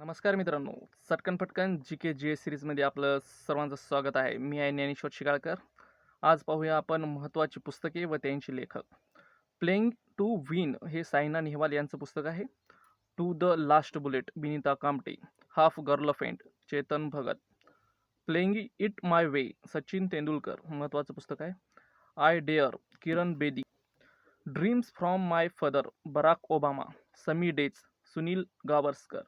नमस्कार मित्रांनो. सटकन फटकन जी के जी एस सिरीजमध्ये आपलं सर्वांचं स्वागत आहे. मी आहे ज्ञानेश्वर शिगाळकर. आज पाहूया आपण महत्त्वाची पुस्तके व त्यांची लेखक. प्लेइंग टू विन हे सायना नेहवाल यांचं पुस्तक आहे. To the last bullet Vinita Kamte half girl friend Chetan Bhagat. Playing it my way Sachin Tendulkar महत्त्वाचं पुस्तक आहे. I dare Kiran Bedi. Dreams from my father Barack Obama sunny days Sunil Gavaskar.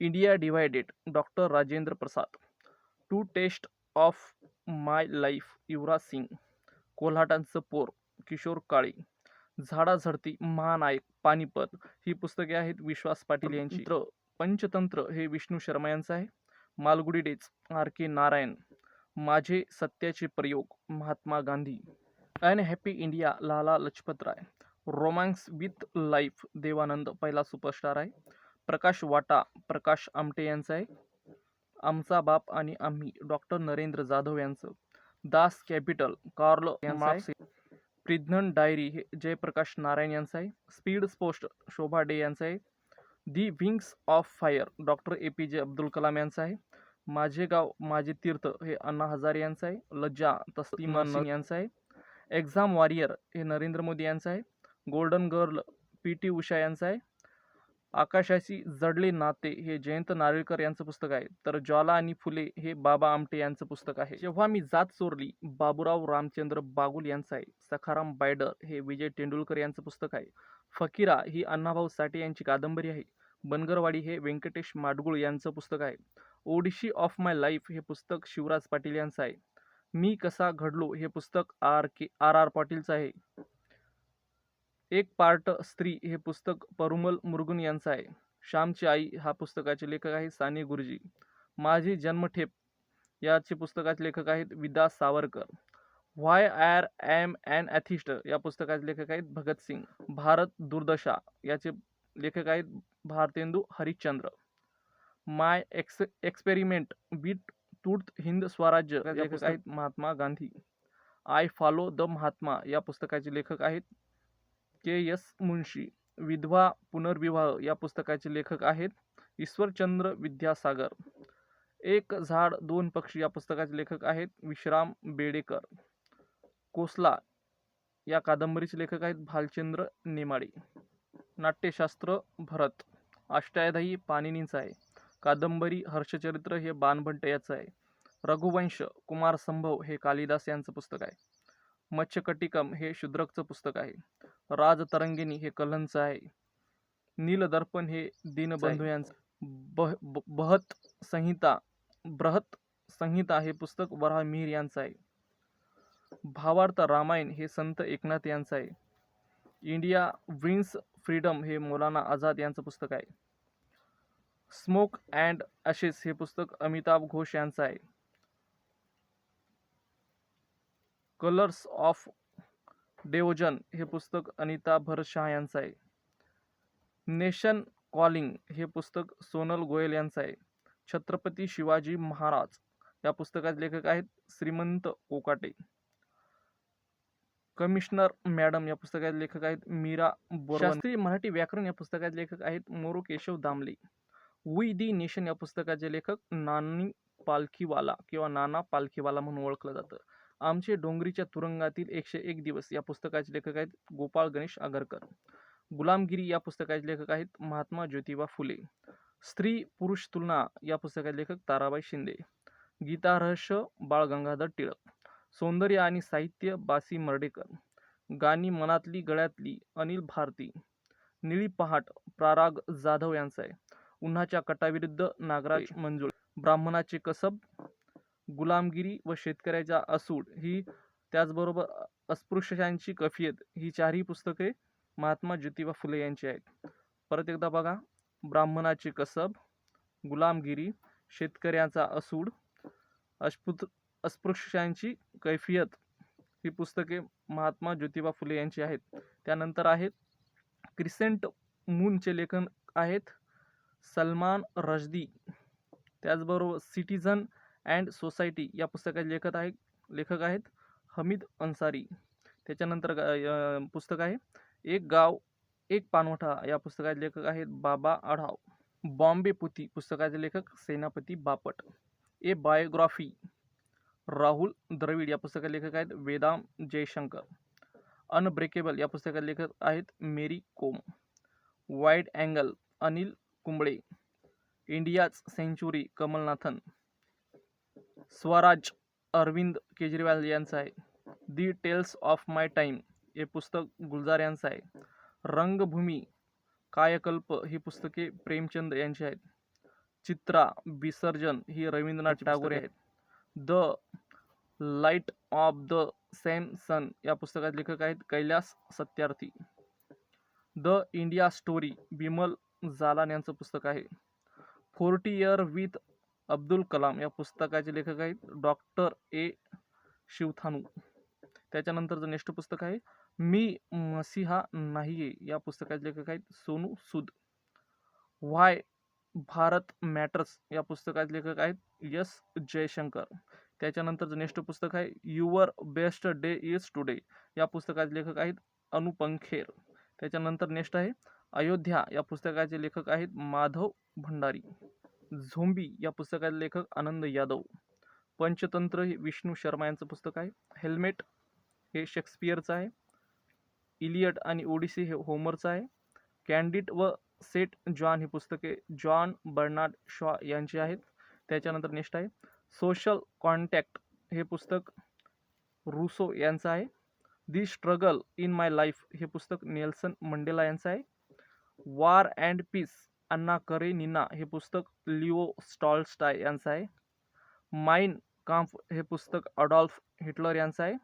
India divided doctor Rajendra Prasad. To test of my life Yuvraj Singh. कोल्हाटांचं पोर किशोर काळे. झाडाझडती महानायक पानिपत. ही पुस्तके आहेत विश्वास पाटील यांची. पंचतंत्र. हे विष्णू शर्मा यांचं आहे. Malgudi days R K Narayan. माझे सत्याचे प्रयोग Mahatma Gandhi. Unhappy India Lala Lajpat Rai. Romance with life Dev Anand पहिला सुपरस्टार आहे. प्रकाश वाटा प्रकाश आमटे यांचं आहे. आमचा बाप आणि आम्ही डॉक्टर नरेंद्र जाधव यांचं. दास कॅपिटल कार्ल यांचं आहे. प्रिझनन डायरी हे जयप्रकाश नारायण यांचं आहे. स्पीड पोस्ट शोभा डे यांचं आहे. The wings of fire doctor A P J Abdul Kalam यांचं आहे. माझे गाव माझे तीर्थ हे अण्णा हजारे यांचं आहे. लज्जा तस्लिमा सिंग यांचं आहे. एक्झाम वॉरियर हे नरेंद्र मोदी यांचं आहे. Golden girl P T Usha यांचं आहे. आकाशाशी जडले नाते हे जयंत नारळकर यांचं पुस्तक आहे. तर ज्वाला आणि फुले हे बाबा आमटे यांचं पुस्तक आहे. जेव्हा मी जात चोरली बाबूराव रामचंद्र बागुल यांचं आहे. सखाराम बायडर हे विजय तेंडुलकर यांचं पुस्तक आहे. फकीरा ही अण्णाभाऊ साठे यांची कादंबरी आहे. बनगरवाडी हे व्यंकटेश माडगुळ यांचं पुस्तक आहे. ओडिशी ऑफ माय लाईफ हे पुस्तक शिवराज पाटील यांचं आहे. मी कसा घडलो हे पुस्तक आर के आर आर पाटीलचं आहे. एक पार्ट स्त्री हे पुस्तक परुमल मुरुगन यांचं आहे. श्यामची आई हा पुस्तकाचे लेखक आहे साने गुरुजी. माझी जन्मठेप. याचे पुस्तकाचे लेखक आहेत V D Savarkar. Why are am an atheist या पुस्तकाचे लेखक आहेत भगतसिंग भारत दुर्दशा. याचे लेखक आहेत Bharatendu Harishchandra. My ex experiment with tooth Hind स्वराज्य लेखक आहेत Mahatma Gandhi. I follow the Mahatma या पुस्तकाचे लेखक आहेत के. एस. मुन्शी विधवा पुनर्विवाह या पुस्तकाचे लेखक आहेत ईश्वरचंद्र विद्यासागर. एक झाड दोन पक्षी या पुस्तकाचे लेखक आहेत विश्राम बेडेकर. कोसला या कादंबरीचे लेखक आहेत भालचंद्र नेमाडे. नाट्यशास्त्र भरत. अष्टायधाई पाणिनींचं आहे. कादंबरी हर्षचरित्र हे बाणभट्ट याचं आहे. रघुवंश कुमार संभव हे कालिदास यांचं पुस्तक आहे. मत्स्यकटिकम हे शूद्रकचं पुस्तक आहे. राजतरंगिणी हे कलहंचं आहे. नीलदर्पण हे दीनबंधू यांचं बह ब- बहत संहिता बृहत संहिता हे पुस्तक वराह मिहीर यांचं आहे. भावार्थ रामायण हे संत एकनाथ यांचं आहे. इंडिया विन्स फ्रीडम हे मौलाना आझाद यांचं पुस्तक आहे. स्मोक अँड अशेस हे पुस्तक अमिताभ घोष यांचं आहे. कलर्स ऑफ डेओजन हे पुस्तक अनिता भरशाह यांचं आहे. नेशन कॉलिंग हे पुस्तक सोनल गोयल यांचं आहे. छत्रपती शिवाजी महाराज या पुस्तकाचे लेखक आहेत श्रीमंत कोकाटे. कमिशनर मॅडम या पुस्तकाचे लेखक आहेत मीरा बोरवण. शास्त्रीय मराठी व्याकरण या पुस्तकाचे लेखक आहेत Moru Keshav Damle. We the nation या पुस्तकाचे लेखक नानी पालखीवाला किंवा नाना पालखीवाला म्हणून ओळखलं जातं. आमचे डोंगरीच्या तुरुंगातील एकशे एक दिवस या पुस्तकाचे लेखक आहेत गोपाळ गणेश आगरकर. गुलामगिरी या पुस्तकाचे लेखक आहेत महात्मा ज्योतिबा फुले. स्त्री पुरुष तुलना या पुस्तकाचे लेखक ताराबाई शिंदे. गीता रहस्य बाळ गंगाधर टिळक. सौंदर्य आणि साहित्य बासी मर्डेकर. गाणी मनातली गळ्यातली अनिल भारती. निळी पहाट प्राराग जाधव यांचं आहे. उन्हाच्या कटाविरुद्ध नागराज मंजुळ. ब्राह्मणाचे कसब गुलामगिरी व शेतकऱ्याच्या असूड ही त्याचबरोबर अस्पृश्यांची कफियत ही चारही पुस्तके महात्मा ज्योतिबा फुले यांची आहेत. परत एकदा बघा. ब्राह्मणाचे कसब गुलामगिरी शेतकऱ्यांचा असूड अस्पृत अस्पृश्यांची कैफियत ही पुस्तके महात्मा ज्योतिबा फुले यांची आहेत. त्यानंतर आहेत. क्रिसेंट मूनचे लेखन आहेत. सलमान रजदी त्याचबरोबर सिटीझन अँड सोसायटी या पुस्तकाचे लेखक आहे लेखक आहेत हमीद अन्सारी. त्याच्यानंतर ग- पुस्तक आहे एक गाव एक पानवठा. या पुस्तकाचे लेखक आहेत बाबा आढाव. बॉम्बे पुती पुस्तकाचे लेखक Senapati Bapat. A biography Rahul Dravid. या पुस्तकाचे लेखक आहेत वेदाम जयशंकर. अनब्रेकेबल या पुस्तकाचे लेखक आहेत Mary Kom. Wide angle Anil Kumble. India's century Kamalnathan. Swaraj Arvind Kejriwal यांचं आहे. The tales of my time हे पुस्तक गुलजार यांचं आहे. रंगभूमी कायकल्प ही पुस्तके प्रेमचंद यांची आहेत. चित्रा विसर्जन ही रवींद्रनाथ टागोरे आहेत. The light of the same sun या पुस्तकात लेखक आहेत Kailash Satyarthi. The India story Bimal Jalan यांचं पुस्तक आहे. Forty year with Abdul Kalam या पुस्तकाचे लेखक आहेत. Doctor A. शिवथानू. त्याच्यानंतरचं नेक्स्ट पुस्तक आहे मी मसिहा नाहीये या पुस्तकाचे लेखक आहेत सोनू सूद. व्हाय भारत मॅटर्स या पुस्तकाचे लेखक आहेत यस जयशंकर. त्याच्यानंतरचं नेक्स्ट पुस्तक आहे your best day is today या पुस्तकाचे लेखक आहेत अनुपंखेर त्याच्यानंतर नेक्स्ट आहे अयोध्या या पुस्तकाचे लेखक आहेत माधव भंडारी. झोंबी या पुस्तकाचे लेखक आनंद यादव. पंचतंत्र हे विष्णू शर्मा यांचं पुस्तक आहे. हेल्मेट हे शेक्सपियरचं आहे. इलियट आणि ओडिसी हे होमरचं आहे. कॅन्डिट व सेट जॉन ही पुस्तके जॉन बर्नार्ड शॉ यांची आहेत. त्याच्यानंतर नेक्स्ट आहे. सोशल कॉन्टॅक्ट हे पुस्तक रुसो यांचं आहे. The struggle in my life हे पुस्तक नेल्सन मंडेला यांचं आहे. वार अँड पीस अन्ना करेनिना हे पुस्तक लिओ स्टॉलस्टाय यांचं आहे. माइन काम्फ हे पुस्तक अडॉल्फ हिटलर यांचं आहे.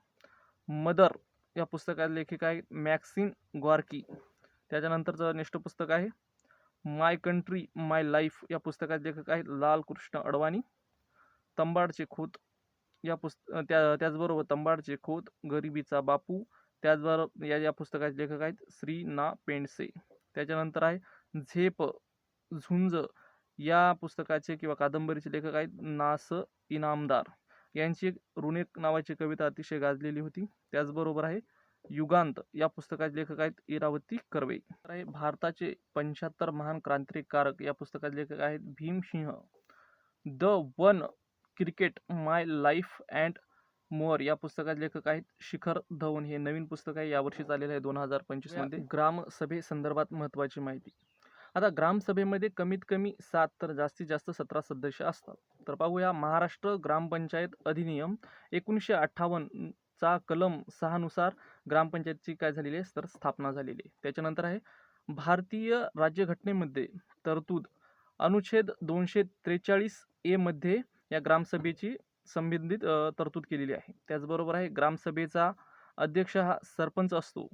मदर या पुस्तकात लेखक आहे मॅक्सिन ग्वार्की. त्याच्यानंतरचं नेक्स्ट पुस्तक आहे. माय कंट्री माय लाईफ या पुस्तकात लेखक आहेत लाल कृष्ण अडवाणी. तंबाडचे खोत या पुस्त त्या त्याचबरोबर तंबाडचे खोत गरिबीचा बापू त्याचबरोबर या या पुस्तकाचे लेखक आहेत श्री ना पेंडसे. त्याच्यानंतर आहे झेप झुंज या पुस्तकाचे किंवा कादंबरीचे लेखक आहेत नास इनामदार. यांची एक ऋणिक नावाची कविता अतिशय गाजलेली होती. त्याचबरोबर आहे युगांत या पुस्तकाचे लेखक आहेत इरावती कर्वे. तर आहे भारताचे पंच्याहत्तर महान क्रांतिकारक या पुस्तकाचे लेखक आहेत Bhim Singh. The one cricket my life and more या पुस्तकाचे लेखक आहेत शिखर धवन. हे नवीन पुस्तक आहे. यावर्षी आलेलं आहे दोन हजार पंचवीसमध्ये ग्रामसभे संदर्भात महत्त्वाची माहिती. आता ग्रामसभेमध्ये कमीत कमी सात तर जास्तीत जास्त सतरा सदस्य असतात. तर पाहूया महाराष्ट्र ग्रामपंचायत अधिनियम एकोणीसशे अठ्ठावन्नचा कलम सहानुसार ग्रामपंचायतची काय झालेली आहे? तर स्थापना झालेली आहे. त्याच्यानंतर आहे भारतीय राज्यघटनेमध्ये तरतूद अनुच्छेद दोनशे त्रेचाळीस एमध्ये या ग्रामसभेची संबंधित तरतूद केलेली आहे. त्याचबरोबर आहे ग्रामसभेचा अध्यक्ष हा सरपंच असतो.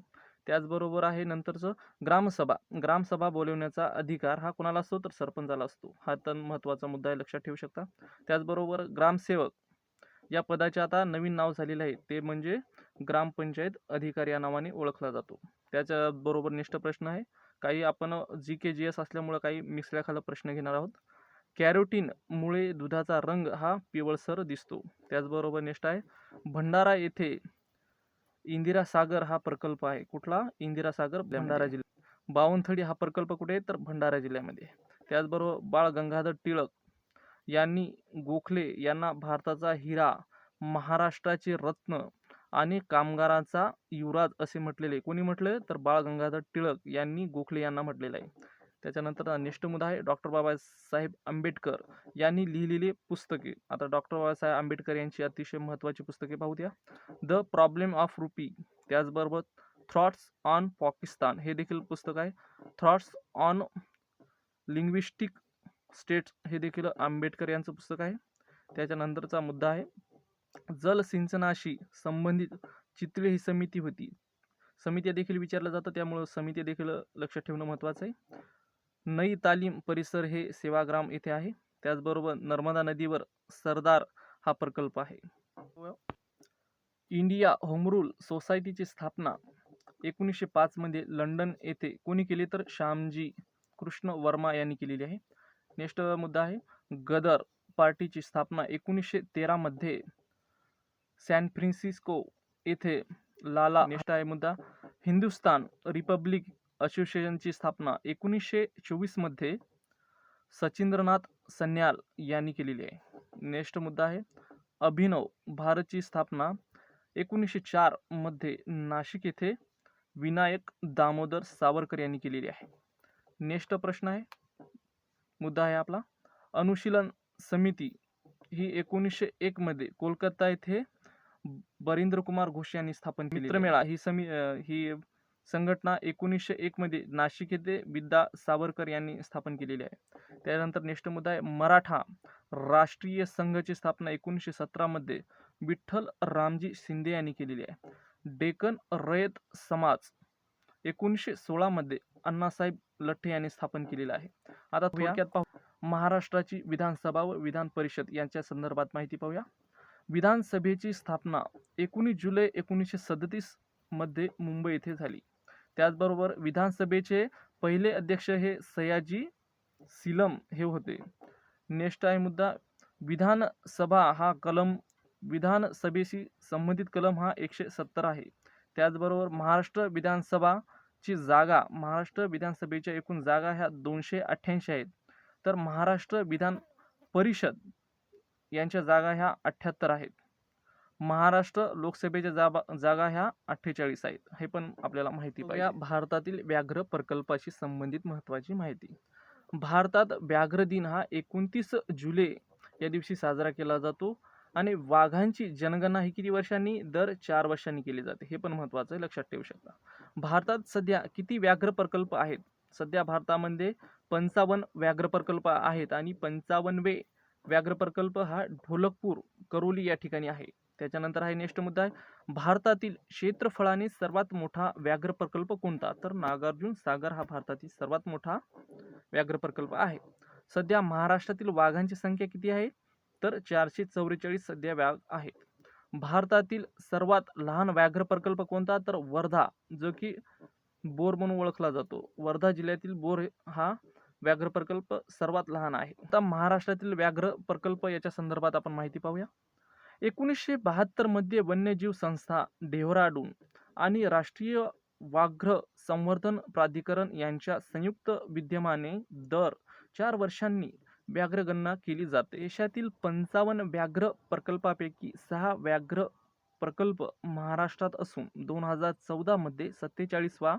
त्याचबरोबर आहे नंतरचं ग्रामसभा. ग्रामसभा बोलवण्याचा अधिकार हा कोणाला असतो? तर सरपंचाला असतो. हा तर महत्त्वाचा मुद्दा आहे लक्षात ठेवू शकता. त्याचबरोबर ग्रामसेवक या पदाचे आता नवीन नाव झालेलं आहे. ते म्हणजे ग्रामपंचायत अधिकारी या नावाने ओळखला जातो. त्याच्याबरोबर निष्ठ प्रश्न आहे. काही आपण जी के जी एस असल्यामुळं काही मिसळ्याखाला प्रश्न घेणार आहोत. कॅरोटीनमुळे दुधाचा रंग हा पिवळसर दिसतो. त्याचबरोबर नेक्स्ट आहे. भंडारा येथे इंदिरा सागर हा प्रकल्प आहे. कुठला? इंदिरा सागर भंडारा जिल्हा बावनथडी हा प्रकल्प कुठे आहे? तर भंडारा जिल्ह्यामध्ये. त्याचबरोबर बाळ गंगाधर टिळक यांनी गोखले यांना भारताचा हिरा महाराष्ट्राचे रत्न आणि कामगाराचा युवराज असे म्हटलेले. कोणी म्हटले? तर बाळ गंगाधर टिळक यांनी गोखले यांना म्हटलेलं आहे. त्याच्यानंतर नेक्स्ट मुद्दा आहे डॉक्टर बाबासाहेब आंबेडकर यांनी लिहिलेली पुस्तके. आता डॉक्टर बाबासाहेब आंबेडकर यांची अतिशय महत्त्वाची पुस्तके पाहू द्या द प्रॉब्लेम ऑफ रुपी त्याचबरोबर थॉट्स ऑन पाकिस्तान हे देखील पुस्तक आहे. थॉट्स ऑन लिंग्विस्टिक स्टेट्स हे देखील आंबेडकर यांचं पुस्तक आहे. त्याच्यानंतरचा मुद्दा आहे जलसिंचनाशी संबंधित चितळे ही समिती होती. समित्या देखील विचारलं जातं त्यामुळं समिती देखील लक्षात ठेवणं महत्त्वाचं आहे. नई तालीम परिसर हे सेवाग्राम येथे आहे. त्याचबरोबर नर्मदा नदीवर सरदार हा प्रकल्प आहे. इंडिया होम रूल सोसायटीची स्थापना एकोणीसशे पाचमध्ये लंडन येथे कोणी केली? तर श्यामजी कृष्ण वर्मा यांनी केलेली आहे. नेक्स्ट मुद्दा आहे गदर पार्टीची स्थापना एकोणीसशे तेरामध्ये सॅन फ्रान्सिस्को येथे लाला नेक्स्ट आहे मुद्दा हिंदुस्तान रिपब्लिक असोसिएशनची स्थापना एकोणीसशे चोवीसमध्ये सचिंद्रनाथ सन्याल यांनी केलेली आहे. नेक्स्ट मुद्दा आहे. अभिनव भारतची स्थापना एकोणीसशे चारमध्ये नाशिक येथे विनायक दामोदर सावरकर यांनी केलेली आहे. नेक्स्ट प्रश्न आहे. मुद्दा आहे आपला. अनुशीलन समिती ही एकोणीसशे एक मध्ये कोलकाता येथे बरिंद्र कुमार घोष यांनी स्थापन केली मित्रमेळा. ही समी ही संघटना एकोणीसशे एक मध्ये नाशिक येथे विद्या सावरकर यांनी स्थापन केलेली आहे. त्यानंतर नेक्स्ट मुद्दा आहे मराठा राष्ट्रीय संघाची स्थापना एकोणीसशे सतरा मध्ये विठ्ठल रामजी शिंदे यांनी केलेली आहे. डेक्कन रयत समाज एकोणीसशे सोळा मध्ये अण्णासाहेब लठ्ठे यांनी स्थापन केलेला आहे. आता थोडक्यात पाहू. महाराष्ट्राची विधानसभा व विधान परिषद यांच्या संदर्भात माहिती पाहूया. विधानसभेची स्थापना एकोणीस जुलै एकोणीसशे सदतीसमध्ये मुंबई येथे झाली. त्याचबरोबर विधानसभेचे पहिले अध्यक्ष हे सयाजी सिलम हे होते. नेक्स्ट आहे मुद्दा विधानसभा हा कलम विधानसभेशी संबंधित कलम हा एकशे सत्तर आहे. त्याचबरोबर महाराष्ट्र विधानसभाची जागा महाराष्ट्र विधानसभेच्या एकूण जागा ह्या दोनशे अठ्ठ्याऐंशी आहेत. तर महाराष्ट्र विधान परिषद यांच्या जागा ह्या अठ्ठ्याहत्तर आहेत. महाराष्ट्र लोकसभेच्या जागा जागा ह्या अठ्ठेचाळीस आहेत. हे पण आपल्याला माहिती पाहिजे. या भारतातील व्याघ्र प्रकल्पाशी संबंधित महत्त्वाची माहिती. भारतात व्याघ्र दिन हा एकोणतीस जुलै या दिवशी साजरा केला जातो आणि वाघांची जनगणना ही किती वर्षांनी? दर चार वर्षांनी केली जाते. हे पण महत्त्वाचं आहे. लक्षात ठेवू शकता. भारतात सध्या किती व्याघ्र प्रकल्प आहेत? सध्या भारतामध्ये पंचावन्न व्याघ्र प्रकल्प आहेत आणि पंचावन्नवे व्याघ्र प्रकल्प हा ढोलकपूर करोली या ठिकाणी आहे. त्याच्यानंतर आहे नेक्स्ट मुद्दा आहे भारतातील क्षेत्रफळाने सर्वात मोठा व्याघ्र प्रकल्प कोणता? तर नागार्जुन सागर हा भारतातील सर्वात मोठा व्याघ्र प्रकल्प आहे. सध्या महाराष्ट्रातील वाघांची संख्या किती आहे? तर चारशे चौवेचाळीस सध्या व्याघ आहेत. भारतातील सर्वात लहान व्याघ्र प्रकल्प कोणता? तर वर्धा जो की बोर म्हणून ओळखला जातो. वर्धा जिल्ह्यातील बोर हा व्याघ्र प्रकल्प सर्वात लहान आहे. आता महाराष्ट्रातील व्याघ्र प्रकल्प याच्या संदर्भात आपण माहिती पाहूया. एकोणीसशे बहात्तरमध्ये वन्यजीव संस्था डेहराडून आणि राष्ट्रीय व्याघ्र संवर्धन प्राधिकरण यांच्या संयुक्त विद्यमाने दर चार वर्षांनी व्याघ्र गणना केली जाते. देशातील पंचावन्न व्याघ्र प्रकल्पापैकी सहा व्याघ्र प्रकल्प महाराष्ट्रात असून दोन हजार चौदामध्ये सत्तेचाळीसवा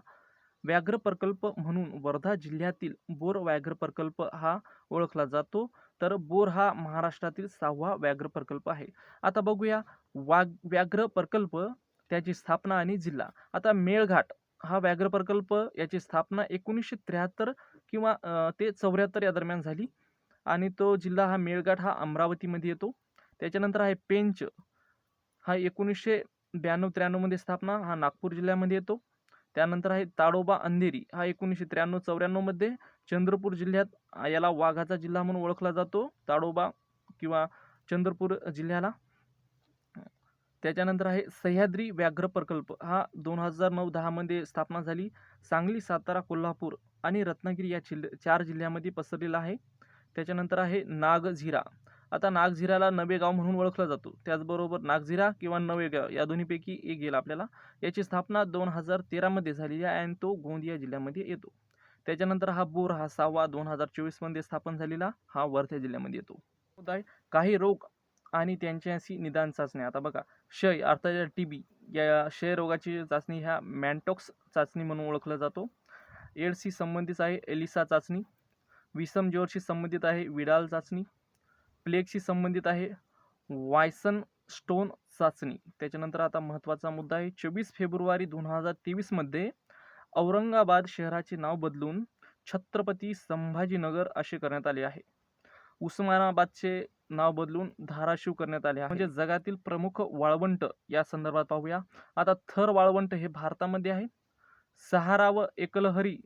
व्याघ्र प्रकल्प म्हणून वर्धा जिल्ह्यातील बोर व्याघ्र प्रकल्प हा ओळखला जातो. तर बोर हा महाराष्ट्रातील सहावा व्याघ्र प्रकल्प आहे. आता बघूया वाघ व्याघ्र प्रकल्प त्याची स्थापना आणि जिल्हा. आता मेळघाट हा व्याघ्र प्रकल्प याची स्थापना एकोणीसशे त्र्याहत्तर किंवा ते चौऱ्याहत्तर या दरम्यान झाली. आणि तो जिल्हा हा मेळघाट हा अमरावतीमध्ये येतो. त्याच्यानंतर आहे पेंच. हा एकोणीसशे ब्याण्णव त्र्याण्णवमध्ये स्थापना. हा नागपूर जिल्ह्यामध्ये येतो. त्यानंतर आहे ताडोबा अंधेरी. हा एकोणीसशे त्र्याण्णव चौऱ्याण्णवमध्ये चंद्रपूर जिल्ह्यात याला वाघाचा जिल्हा म्हणून ओळखला जातो. ताडोबा किंवा चंद्रपूर जिल्ह्याला. त्याच्यानंतर आहे सह्याद्री व्याघ्र प्रकल्प. हा दोन हजार नऊ दहामध्ये स्थापना झाली. सांगली सातारा कोल्हापूर आणि रत्नागिरी या जिल्ह चार जिल्ह्यामध्ये पसरलेला आहे. त्याच्यानंतर आहे नागझिरा. आता नागझिराला नवेगाव म्हणून ओळखला जातो. त्याचबरोबर नागझिरा किंवा नवेगाव या दोन्हीपैकी एक गेला आपल्याला. याची स्थापना दोन हजार तेरामध्ये झालेली आहे आणि तो गोंदिया जिल्ह्यामध्ये येतो. त्याच्यानंतर हा बोर हा सहावा दोन हजार चोवीसमध्ये स्थापन झालेला हा वर्धा जिल्ह्यामध्ये येतो. आहे, काही रोग आणि त्यांच्याशी निदान चाचण्या. आता बघा क्षय अर्थात टी बी या क्षयरोगाची चाचणी ह्या मॅन्टॉक्स चाचणी म्हणून ओळखला जातो. एड्सशी संबंधित आहे एलिसा चाचणी. विषम ज्वरशी संबंधित आहे विडाल चाचणी. प्लेगशी संबंधित आहे. वायसन स्टोन चाचणी. त्याच्यानंतर आता महत्त्वाचा मुद्दा आहे. चोवीस फेब्रुवारी दोन हजार तेवीसमध्ये औरंगाबाद शहराचे नाव बदलून छत्रपती संभाजीनगर असे करण्यात आले आहे. उस्मानाबादचे नाव बदलून धाराशिव करण्यात आले आहे. म्हणजे जगातील प्रमुख वाळवंट या संदर्भात पाहूया. आता थर वाळवंट हे भारतामध्ये आहे. सहारा व एकलहरी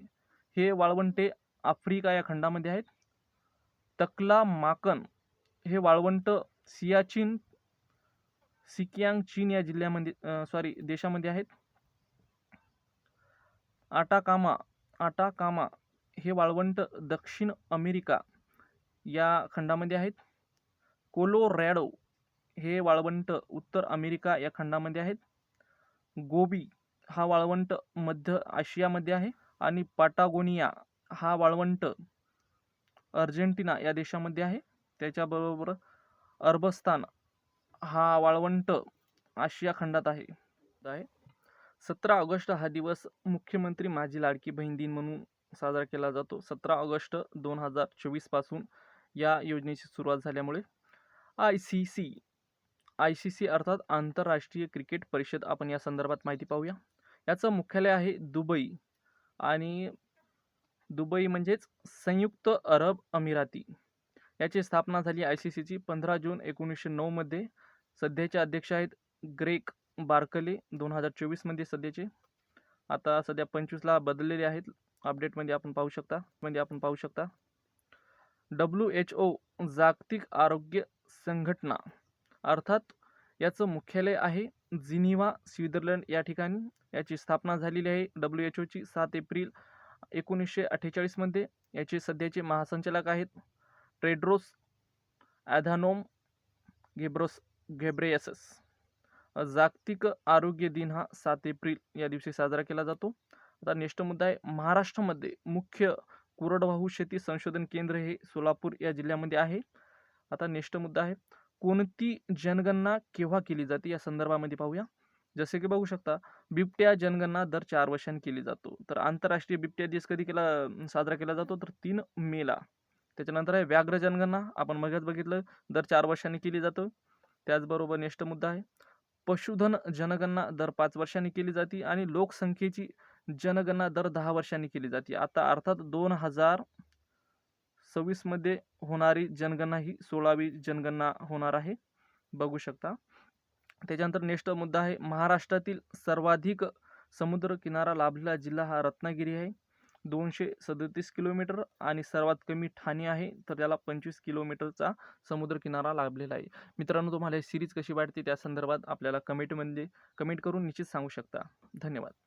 हे वाळवंटे आफ्रिका या खंडामध्ये आहेत. तकला माकन हे वाळवंट सियाचीन सिकियांग चीन या जिल्ह्यामध्ये सॉरी देशामध्ये आहेत. आटाकामा आटाकामा हे वाळवंट दक्षिण अमेरिका या खंडामध्ये आहेत. कोलोरॅडो हे वाळवंट उत्तर अमेरिका या खंडामध्ये आहेत. गोबी हा वाळवंट मध्य आशियामध्ये आहे आणि पाटागोनिया हा वाळवंट अर्जेंटिना या देशामध्ये आहे. त्याच्याबरोबर अरबस्तान हा वाळवंट आशिया खंडात आहे. आहे. सतरा ऑगस्ट हा दिवस मुख्यमंत्री माझी लाडकी बहीण दिन म्हणून साजरा केला जातो. सतरा ऑगस्ट दोन हजार चोवीसपासून या योजनेची सुरुवात झाल्यामुळे I C C I C C अर्थात आंतरराष्ट्रीय क्रिकेट परिषद आपण या संदर्भात माहिती पाहूया. याचं मुख्यालय आहे दुबई आणि दुबई म्हणजेच संयुक्त अरब अमिराती. याची स्थापना झाली आय सी सीची पंधरा जून एकोणीसशे नऊमध्ये सध्याचे अध्यक्ष आहेत ग्रेक बार्कले दोन हजार चोवीसमध्ये सध्याचे. आता सध्या पंचवीसला बदललेले आहेत. अपडेटमध्ये आपण पाहू शकता म्हणजे आपण पाहू शकता. डब्ल्यू एच ओ जागतिक आरोग्य संघटना. अर्थात याचं मुख्यालय आहे जिनिव्हा स्वित्झर्लंड या ठिकाणी. याची स्थापना झालेली आहे डब्ल्यू एच ओची सात एप्रिल एकोणीसशे अठ्ठेचाळीसमध्ये याचे सध्याचे महासंचालक आहेत टेड्रोस ॲधानोम घेब्रोस घेब्रेयसस जागतिक आरोग्य दिन हा सात एप्रिल या दिवशी साजरा केला जातो. आता नेक्स्ट मुद्दा आहे महाराष्ट्रामध्ये मुख्य कोरडवाहू शेती संशोधन केंद्र हे सोलापूर या जिल्ह्यामध्ये आहे. आता नेक्स्ट मुद्दा आहे कोणती जनगणना केव्हा केली जाते? या संदर्भामध्ये पाहूया. जसे की बघू शकता बिबट्या जनगणना दर चार वर्षांनी केली जातो. तर आंतरराष्ट्रीय बिबट्या दिवस कधी केला साजरा केला जातो? तर तीन मेला. त्याच्यानंतर आहे व्याघ्र जनगणना आपण मगच बघितलं दर चार वर्षांनी केली जातो. त्याचबरोबर नेक्स्ट मुद्दा आहे. पशुधन जनगणना दर पाच वर्षांनी केली जाते आणि लोकसंख्येची जनगणना दर दहा वर्षांनी केली जाते. आता अर्थात दोन हजार सव्वीसमध्ये होणारी जनगणना ही सोळावी जनगणना होणार आहे. बघू शकता. त्याच्यानंतर नेक्स्ट मुद्दा आहे. महाराष्ट्रातील सर्वाधिक समुद्र किनारा लाभलेला जिल्हा हा रत्नागिरी आहे. दोनशे सदतीस किलोमीटर आणि सर्वात कमी ठाणे आहे तर त्याला पंचवीस किलोमीटरचा समुद्रकिनारा लाभलेला आहे. मित्रांनो तुम्हाला ही सिरीज कशी वाटते? त्या संदर्भात आपल्याला कमेंटमध्ये कमेंट करून निश्चित सांगू शकता. धन्यवाद.